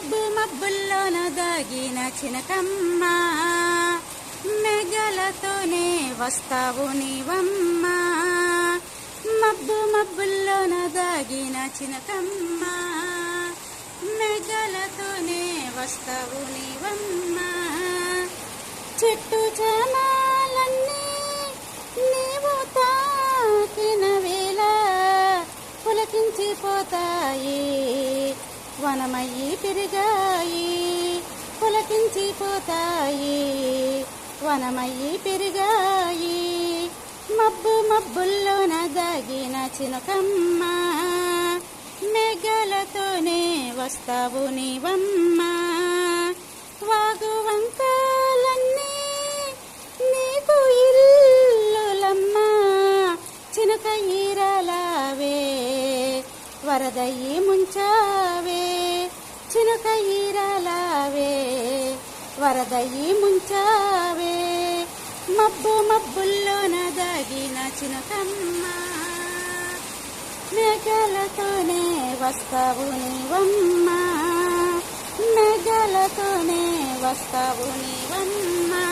మబ్బు మబ్బుల్లోన దాగిన చినకమ్మ మెగలతోనే వస్తావు నీవమ్మ మబ్బు మబ్బుల్లోన దాగిన చినకమ్మ మెగలతోనే వస్తావు నీవమ్మ చెట్టు చమాలన్నీ నీవు తాకిన వేళ పులకించిపోతాయి వనమయ్యి పెరిగాయి పులకించిపోతాయి వనమయ్యి పెరిగాయి మబ్బు మబ్బుల్లోన దాగిన చినుకమ్మ. మేఘలతోనే వస్తావు నీవమ్మ. వాగు వంకాలన్నీ నీకు ఇల్లులమ్మ. చినుక ఈరలావే వరదయ్యి ముంచావే. చినుక ఈరలావే వరదయి ముంచావే. మబ్బు మబ్బుల్లోన దాగిన చినుకమ్మ మేఘలతోనే వస్తావు నీవమ్మ. మేఘలతోనే వస్తావు నీవమ్మా.